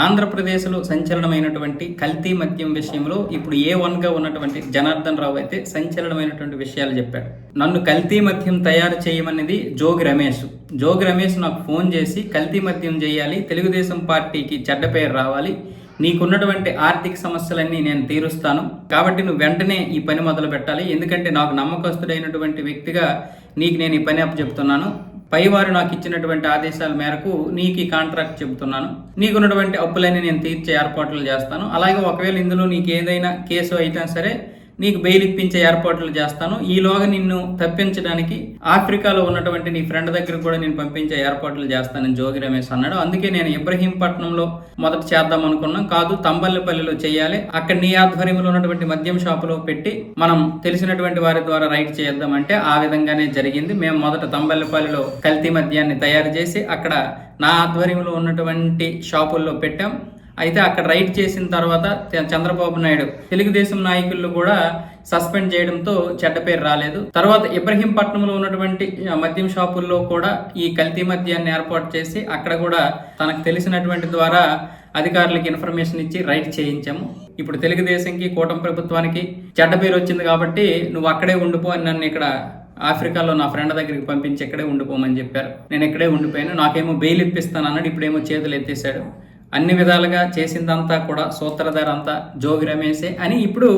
ఆంధ్రప్రదేశ్లో సంచలనమైనటువంటి కల్తీ మద్యం విషయంలో ఇప్పుడు ఏ వన్గా ఉన్నటువంటి జనార్దన్ రావు అయితే సంచలనమైనటువంటి విషయాలు చెప్పాడు. నన్ను కల్తీ మద్యం తయారు చేయమన్నది జోగి రమేష్. జోగి రమేష్ నాకు ఫోన్ చేసి కల్తీ మద్యం చేయాలి తెలుగుదేశం పార్టీకి చెడ్డ పేరు రావాలి నీకున్నటువంటి ఆర్థిక సమస్యలన్నీ నేను తీరుస్తాను. కాబట్టి నువ్వు వెంటనే ఈ పని మొదలు పెట్టాలి ఎందుకంటే నాకు నమ్మకస్తుడైనటువంటి వ్యక్తిగా నీకు నేను ఈ పని అప్పచెప్తున్నాను. పైవారు నాకు ఇచ్చినటువంటి ఆదేశాల మేరకు నీకు ఈ కాంట్రాక్ట్ చెబుతున్నాను. నీకున్నటువంటి అప్పులన్నీ నేను తీర్చే ఏర్పాట్లు చేస్తాను. అలాగే ఒకవేళ ఇందులో నీకు ఏదైనా కేసు అయినా సరే నీకు బెయిల్ ఇప్పించే ఏర్పాట్లు చేస్తాను. ఈలోగా నిన్ను తప్పించడానికి ఆఫ్రికాలో ఉన్నటువంటి నీ ఫ్రెండ్ దగ్గర కూడా నేను పంపించే ఏర్పాట్లు చేస్తానని జోగి రమేష్ అన్నాడు. అందుకే నేను ఇబ్రహీంపట్నంలో మొదట చేద్దాం అనుకున్నాం. కాదు తంబల్లపల్లిలో చేయాలి. అక్కడ నీ ఆధ్వర్యంలో ఉన్నటువంటి మద్యం షాపులో పెట్టి మనం తెలిసినటువంటి వారి ద్వారా రైడ్ చేద్దామంటే ఆ విధంగానే జరిగింది. మేము మొదట తంబల్లపల్లిలో కల్తీ మద్యాన్ని తయారు చేసి అక్కడ నా ఆధ్వర్యంలో ఉన్నటువంటి షాపుల్లో పెట్టాం. అయితే అక్కడ రైడ్ చేసిన తర్వాత చంద్రబాబు నాయుడు తెలుగుదేశం నాయకులు కూడా సస్పెండ్ చేయడంతో చెడ్డ పేరు రాలేదు. తర్వాత ఇబ్రహీంపట్నంలో ఉన్నటువంటి మద్యం షాపుల్లో కూడా ఈ కల్తీ మద్యాన్ని ఏర్పాటు చేసి అక్కడ కూడా తనకు తెలిసినటువంటి ద్వారా అధికారులకు ఇన్ఫర్మేషన్ ఇచ్చి రైడ్ చేయించాము. ఇప్పుడు తెలుగుదేశంకి కూటమి ప్రభుత్వానికి చెడ్డ పేరు వచ్చింది కాబట్టి నువ్వు అక్కడే ఉండిపో అని నన్ను ఇక్కడ ఆఫ్రికాలో నా ఫ్రెండ్ దగ్గరికి పంపించి ఇక్కడే ఉండిపోమని చెప్పారు. నేను ఇక్కడే ఉండిపోయాను. నాకేమో బెయిల్ ఇప్పిస్తాను అన్నాడు ఇప్పుడేమో చేతులు ఎత్తేసాడు అన్ని విధాలుగా చేసిందంతా కూడా సూత్రధార అంతా జోగి రమేశే అని ఇప్పుడు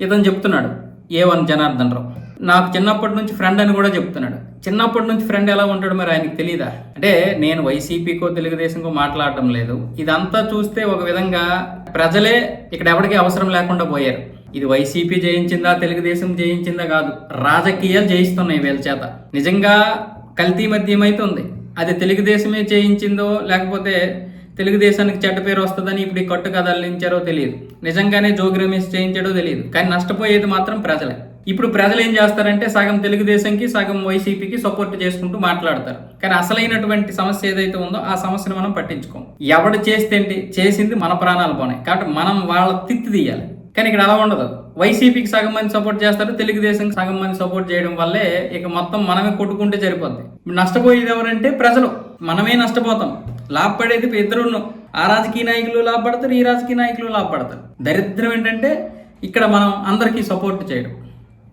ఇతను చెప్తున్నాడు. A one Janardhan Rao. నాకు చిన్నప్పటి నుంచి ఫ్రెండ్ అని కూడా చెప్తున్నాడు. చిన్నప్పటి నుంచి ఫ్రెండ్ ఎలా ఉంటాడు మరి ఆయనకి తెలియదా అంటే నేను వైసీపీకో తెలుగుదేశంకో మాట్లాడడం లేదు. ఇదంతా చూస్తే ఒక విధంగా ప్రజలే ఇక్కడ ఎవరికి అవసరం లేకుండా పోయారు. ఇది వైసీపీ జయించిందా తెలుగుదేశం జయించిందా కాదు. రాజకీయాలు జయిస్తున్నాయి వీళ్ళ చేత. నిజంగా కల్తీ మద్యం ఉంది అది తెలుగుదేశమే చేయించిందో లేకపోతే తెలుగుదేశానికి చెడ్డ పేరు వస్తుందని ఇప్పుడు ఈ కట్టు కదలించారో తెలియదు. నిజంగానే జోగి రమేష్ చేయించాడో తెలియదు. కానీ నష్టపోయేది మాత్రం ప్రజలే. ఇప్పుడు ప్రజలు ఏం చేస్తారంటే సగం తెలుగుదేశంకి సగం వైసీపీకి సపోర్ట్ చేసుకుంటూ మాట్లాడతారు. కానీ అసలైనటువంటి సమస్య ఏదైతే ఉందో ఆ సమస్యను మనం పట్టించుకోం ఎవడు చేస్తే ఏంటి? చేసింది మన ప్రాణాలు పోనాయి కాబట్టి మనం వాళ్ళ తిత్తి తీయాలి. కానీ ఇక్కడ అలా ఉండదు. వైసీపీకి సగం మంది సపోర్ట్ చేస్తారు తెలుగుదేశం సగం మంది సపోర్ట్ చేయడం వల్లే ఇక మొత్తం మనమే కొట్టుకుంటే సరిపోద్ది. ఇప్పుడు నష్టపోయేది ఎవరంటే ప్రజలు. మనమే నష్టపోతాం. లాభపడేది ఇద్దరు ఆ రాజకీయ నాయకులు లాభపడతారు ఈ రాజకీయ నాయకులు లాభపడతారు. దరిద్రం ఏంటంటే ఇక్కడ మనం అందరికీ సపోర్ట్ చేయడం.